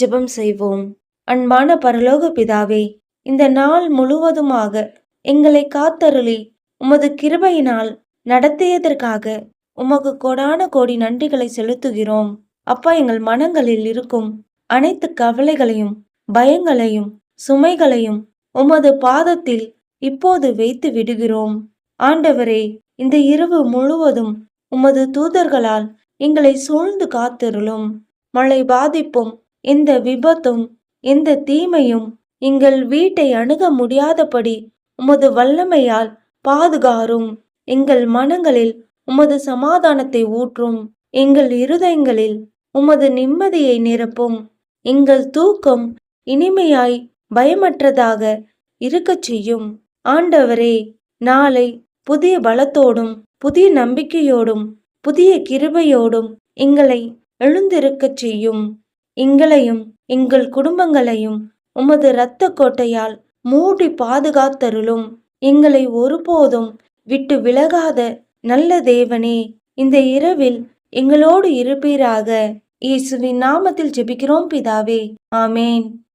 ஜெபம் செய்வோம். அன்பான பரலோக பிதாவே இந்த நாள் முழுவதுமாக எங்களை காத்தருளி உமது கிருபையினால் நடத்தியதற்காக உமக்கு கோடான கோடி நன்றிகளை செலுத்துகிறோம். அப்பா எங்கள் மனங்களில் இருக்கும் அனைத்து கவலைகளையும் பயங்களையும் சுமைகளையும் உமது பாதத்தில் இப்போது வைத்து விடுகிறோம். ஆண்டவரே இந்த இரவு முழுவதும் உமது தூதர்களால் எங்களை சூழ்ந்து காத்திருளும். மழை பாதிப்பும் எந்த விபத்தும் எந்த தீமையும் எங்கள் வீட்டை அணுக முடியாதபடி உமது வல்லமையால் பாதுகாரும். எங்கள் மனங்களில் உமது சமாதானத்தை ஊற்றும். எங்கள் இருதயங்களில் உமது நிம்மதியை நிரப்பும். எங்கள் தூக்கம் இனிமையாய் பயமற்றதாக இருக்கச் செய்யும். ஆண்டவரே நாளை புதிய பலத்தோடும் புதிய நம்பிக்கையோடும் புதிய கிருபையோடும் எங்களை எழுந்திருக்கச் செய்யும். எங்களையும் எங்கள் குடும்பங்களையும் உமது இரத்த கோட்டையால் மூடி பாதுகாத்தருளும். எங்களை ஒருபோதும் விட்டு விலகாத நல்ல தேவனே இந்த இரவில் எங்களோடு இருப்பீராக. இயேசுவின் நாமத்தில் ஜெபிக்கிறோம் பிதாவே. ஆமேன்.